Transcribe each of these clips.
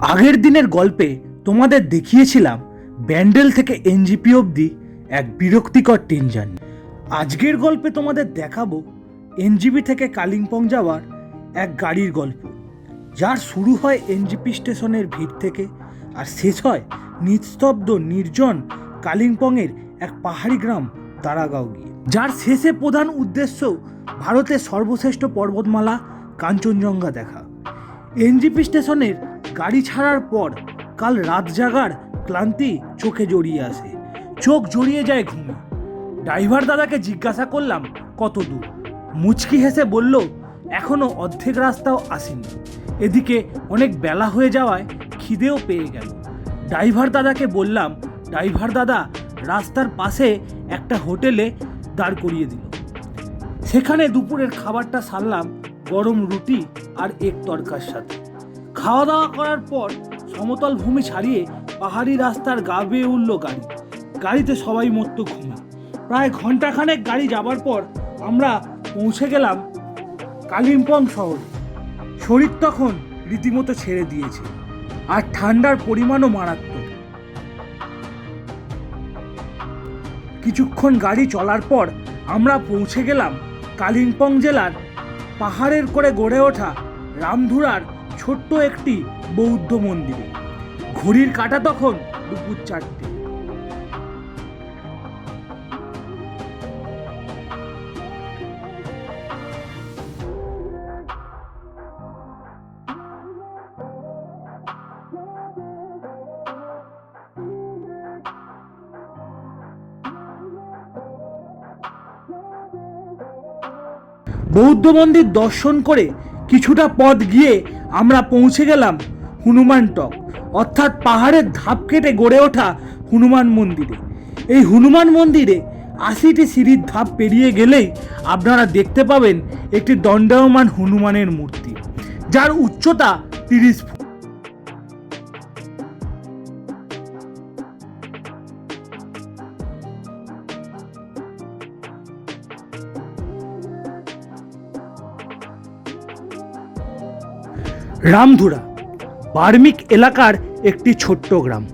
আগের দিনের গল্পে তোমাদের দেখিয়েছিলাম ব্যান্ডেল থেকে এনজিপি অবধি এক বিরক্তিকর ট্রেন জার্নি আজকের গল্পে তোমাদের দেখাবো এনজিপি থেকে কালিম্পং যাওয়ার এক গাড়ির গল্প। যার শুরু হয় এনজিপি স্টেশনের ভিড় থেকে আর শেষ হয় নিস্তব্ধ, নির্জন কালিম্পংয়ের এক পাহাড়ি গ্রাম দারাগাঁও গিয়ে। যার শেষে প্রধান উদ্দেশ্য ভারতের সর্বশ্রেষ্ঠ পর্বতমালা কাঞ্চনজঙ্ঘা দেখা। এনজিপি স্টেশনের গাড়ি ছাড়ার পর কাল রাত জাগার ক্লান্তি চোখে জড়িয়ে আসে। চোখ জড়িয়ে যায় ঘুমে। ড্রাইভার দাদাকে জিজ্ঞাসা করলাম, কত দূর? মুচকি হেসে বলল, এখনও অর্ধেক রাস্তাও আসেনি। এদিকে অনেক বেলা হয়ে যাওয়ায় খিদেও পেয়ে গেল। ড্রাইভার দাদাকে বললাম, ড্রাইভার দাদা, রাস্তার পাশে একটা হোটেলে দাঁড় করিয়ে দিল। সেখানে দুপুরের খাবারটা সারলাম গরম রুটি আর এক তরকার সাথে। খাওয়া দাওয়া করার পর সমতল ভূমি ছাড়িয়ে পাহাড়ি রাস্তার গা বেয়ে উঠল গাড়ি। গাড়িতে সবাই মত্ত ঘুমে। প্রায় ঘন্টাখানেক গাড়ি যাবার পর আমরা পৌঁছে গেলাম কালিম্পং শহরে। শরীর তখন রীতিমতো ছেড়ে দিয়েছে আর ঠান্ডার পরিমাণও মারাত্মক। কিছুক্ষণ গাড়ি চলার পর আমরা পৌঁছে গেলাম কালিম্পং জেলার পাহাড়ের করে গড়ে ওঠা রামধুরার ছোট্ট একটি বৌদ্ধ মন্দিরে। ঘড়ির কাটা তখন দুপুর চারটে। বৌদ্ধ মন্দির দর্শন করে কিছুটা পথ গিয়ে আমরা পৌঁছে গেলাম হনুমান টক, অর্থাৎ পাহাড়ের ধাপ কেটে গড়ে ওঠা হনুমান মন্দিরে। এই হনুমান মন্দিরে আশিটি সিঁড়ির ধাপ পেরিয়ে গেলেই আপনারা দেখতে পাবেন একটি দণ্ডায়মান হনুমানের মূর্তি, যার উচ্চতা তিরিশ ফুট। রামধুরা, বার্মিক এলাকার একটি ছোট্ট গ্রাম।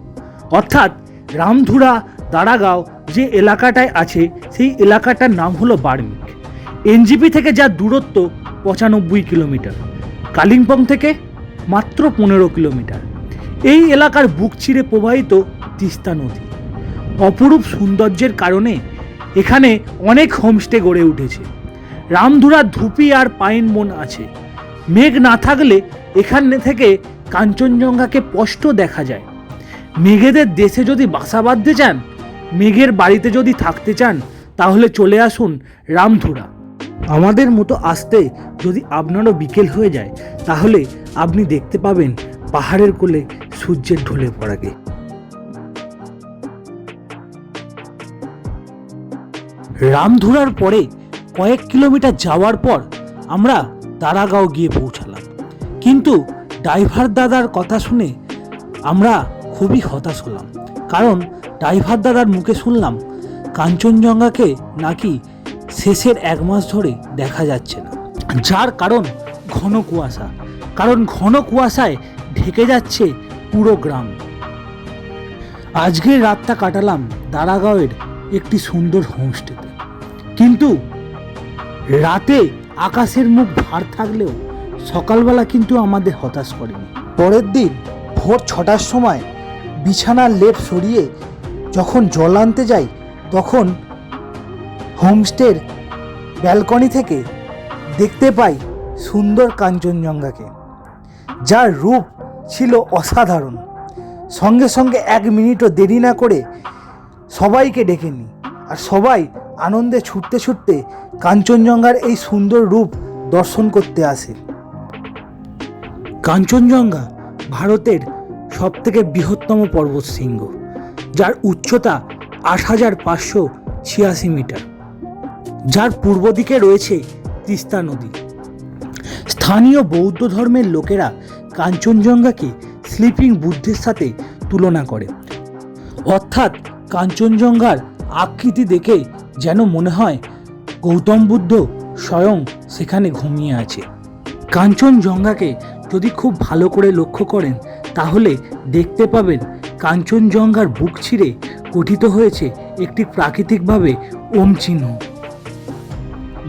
অর্থাৎ রামধুরা দাঁড়াগাঁও যে এলাকাটায় আছে, সেই এলাকাটার নাম হলো বার্মিক। এনজিপি থেকে যার দূরত্ব, পঁচানব্বই কিলোমিটার। কালিম্পং থেকে মাত্র পনেরো কিলোমিটার। এই এলাকার বুক চিরে প্রবাহিত তিস্তা নদী। অপরূপ সৌন্দর্যের কারণে এখানে অনেক হোমস্টে গড়ে উঠেছে। রামধুরা ধুপি আর পাইন বন আছে। মেঘ না থাকলে এখানে থেকে কাঞ্চনজঙ্ঘাকে স্পষ্ট দেখা যায়। মেঘেদের দেশে যদি বাসা বাঁধতে চান, মেঘের বাড়িতে যদি থাকতে চান, তাহলে চলে আসুন রামধুরা। আমাদের মতো আসতে যদি আপনারও বিকেল হয়ে যায়, তাহলে আপনি দেখতে পাবেন পাহাড়ের কোলে সূর্যের ঢলে পড়াকে রামধুরার পরে কয়েক কিলোমিটার যাওয়ার পর আমরা দারাগাঁও গিয়ে পৌঁছালাম কিন্তু ড্রাইভার দাদার কথা শুনে আমরা খুবই হতাশ হলাম। কারণ ড্রাইভার দাদার মুখে শুনলাম কাঞ্চনজঙ্ঘাকে নাকি শেষের এক মাস ধরে দেখা যাচ্ছে না। যার কারণ ঘন কুয়াশা। কারণ ঘন কুয়াশায় ঢেকে যাচ্ছে পুরো গ্রাম। আজকের রাতটা কাটালাম দারাগাঁওয়ের একটি সুন্দর হোমস্টেতে। কিন্তু রাতে আকাশের মুখ ভার থাকলেও সকালবেলা কিন্তু আমাদের হতাশ করেনি। পরের দিন ভোর ছটার সময় বিছানার লেপ সরিয়ে যখন জল আনতে যাই, তখন হোমস্টের ব্যালকনি থেকে দেখতে পাই সুন্দর কাঞ্চনজঙ্ঘাকে, যার রূপ ছিল অসাধারণ। সঙ্গে সঙ্গে এক মিনিটও দেরি না করে সবাইকে ডেকে নিই আর সবাই আনন্দে ছুটতে ছুটতে কাঞ্চনজঙ্ঘার এই সুন্দর রূপ দর্শন করতে আসে। কাঞ্চনজঙ্ঘা ভারতের সবথেকে বৃহত্তম পর্বত শৃঙ্গ যার উচ্চতা আট হাজার পাঁচশো ছিয়াশি মিটার। যার পূর্ব দিকে রয়েছে তিস্তা নদী। স্থানীয় বৌদ্ধ ধর্মের লোকেরা কাঞ্চনজঙ্ঘাকে স্লিপিং বুদ্ধের সাথে তুলনা করে। অর্থাৎ কাঞ্চনজঙ্ঘার আকৃতি দেখে যেন মনে হয় গৌতম বুদ্ধ স্বয়ং সেখানে ঘুমিয়ে আছে। কাঞ্চনজঙ্ঘাকে যদি খুব ভালো করে লক্ষ্য করেন, তাহলে দেখতে পাবেন কাঞ্চনজঙ্ঘার বুক ছিঁড়ে গঠিত হয়েছে একটি প্রাকৃতিকভাবে ওম চিহ্ন,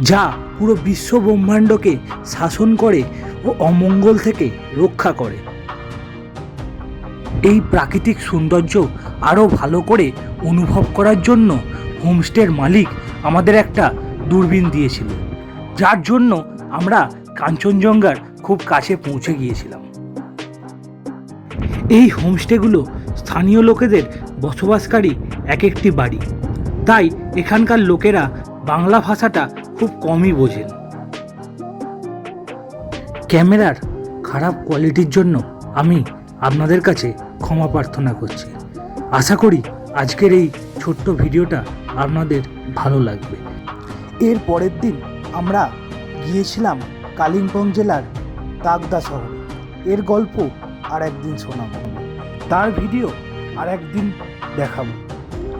যা পুরো বিশ্ব ব্রহ্মাণ্ডকে শাসন করে ও অমঙ্গল থেকে রক্ষা করে। এই প্রাকৃতিক সৌন্দর্য আরও ভালো করে অনুভব করার জন্য হোমস্টের মালিক আমাদের একটা দূরবীন দিয়েছিল, যার জন্য আমরা কাঞ্চনজঙ্ঘার খুব কাছে পৌঁছে গিয়েছিলাম। এই হোমস্টেগুলো স্থানীয় লোকেদের বসবাসকারী এক একটি বাড়ি। তাই এখানকার লোকেরা বাংলা ভাষাটা খুব কমই বোঝেন। ক্যামেরার খারাপ কোয়ালিটির জন্য আমি আপনাদের কাছে ক্ষমা প্রার্থনা করছি। আশা করি আজকের এই ছোট্ট ভিডিওটা আপনাদের ভালো লাগবে। এর পরের দিন আমরা গিয়েছিলাম কালিম্পং জেলার তাগদা শহর। এর গল্প আর একদিন শোনাব। তার ভিডিও আর একদিন দেখাবো।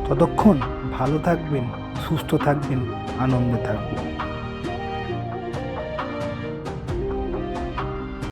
ততক্ষণ ভালো থাকবেন, সুস্থ থাকবেন, আনন্দে থাকবেন।